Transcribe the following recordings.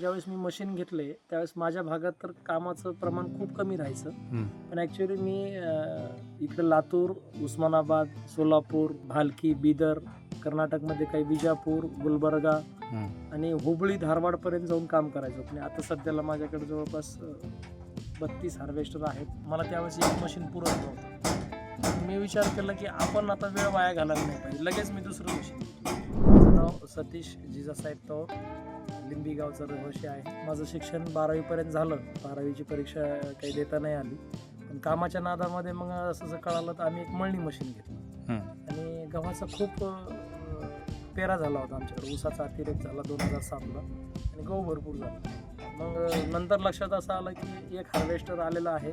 ज्यावेळेस मी मशीन घेतले त्यावेळेस माझ्या भागात तर कामाचं प्रमाण खूप कमी राहायचं. पण ॲक्च्युली मी इकडं लातूर उस्मानाबाद सोलापूर भालकी बिदर कर्नाटकमध्ये काही विजापूर गुलबर्गा आणि हुबळी धारवाडपर्यंत जाऊन काम करायचो. पण आता सध्याला माझ्याकडे जवळपास बत्तीस हार्वेस्टर आहेत. मला त्यावेळेस एक मशीन पुरत नव्हतं. मी विचार केला की आपण आता वेळ वाया घालायला नाही पाहिजे. लगेच मी दुसरं मशीन घेतलं नाव सतीश जिजासाहेब तौर लिंबी गावचा रहिवासी आहे. माझं शिक्षण बारावीपर्यंत झालं. बारावीची परीक्षा काही देता नाही आली. पण कामाच्या नादामध्ये मग असं असं कळालं तर आम्ही एक मळणी मशीन घेतलं. आणि गव्हाचा खूप पेरा झाला होता आमच्याकडे. ऊसाचा अतिरेक झाला दोन हजार सातला. आणि गहू भरपूर झाला. मग नंतर लक्षात असं आलं की एक हार्वेस्टर आलेला आहे.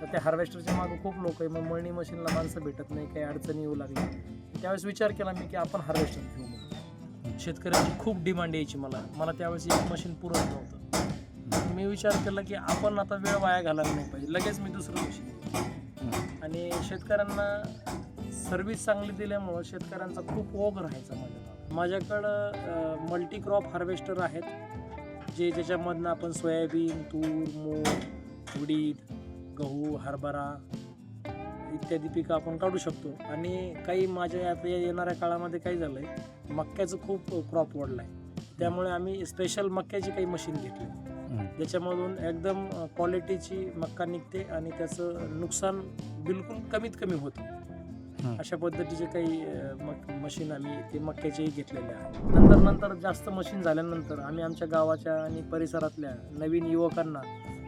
तर त्या हार्वेस्टरच्या मागं खूप लोक आहे. मग मळणी मशीनला माणसं भेटत नाही. काही अडचणी येऊ लागल्या त्यावेळेस विचार केला मी की आपण हार्वेस्टर घेऊ शेतकऱ्यांची खूप डिमांड यायची मला. मला त्यावेळेस एक मशीन पुरत नव्हतं. मी विचार केला की आपण आता वेळ वाया घालायला नाही पाहिजे. लगेच मी दुसरं मशीन आणि शेतकऱ्यांना सर्व्हिस चांगली दिल्यामुळं शेतकऱ्यांचा खूप ओघ राहायचा माझ्या माझ्याकडं मल्टीक्रॉप हार्वेस्टर आहेत जे ज्याच्यामधनं आपण सोयाबीन तूर मूग उडीद गहू हरभरा इत्यादी पिकं आपण काढू शकतो. आणि काही माझ्या आता या येणाऱ्या काळामध्ये काय झालं आहे मक्याचं खूप क्रॉप वाढला आहे त्यामुळे आम्ही स्पेशल मक्याची काही मशीन घेतली. ज्याच्यामधून एकदम क्वालिटीची मक्का निघते आणि त्याचं नुकसान बिलकुल कमीत कमी होतं. अशा पद्धतीचे काही मक मशीन आम्ही ते मक्याचेही घेतलेले आहे. नंतर नंतर जास्त मशीन झाल्यानंतर आम्ही आमच्या गावाच्या आणि परिसरातल्या नवीन युवकांना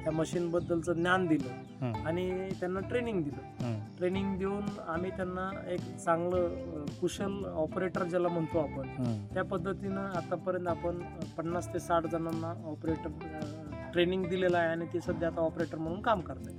त्या मशीनबद्दलचं ज्ञान दिलं आणि त्यांना ट्रेनिंग दिलं. ट्रेनिंग देऊन आम्ही त्यांना एक चांगलं कुशल ऑपरेटर ज्याला म्हणतो आपण त्या पद्धतीनं आतापर्यंत आपण पन्नास ते साठ जणांना ऑपरेटर ट्रेनिंग दिलेलं आहे आणि ते सध्या आता ऑपरेटर म्हणून काम करतात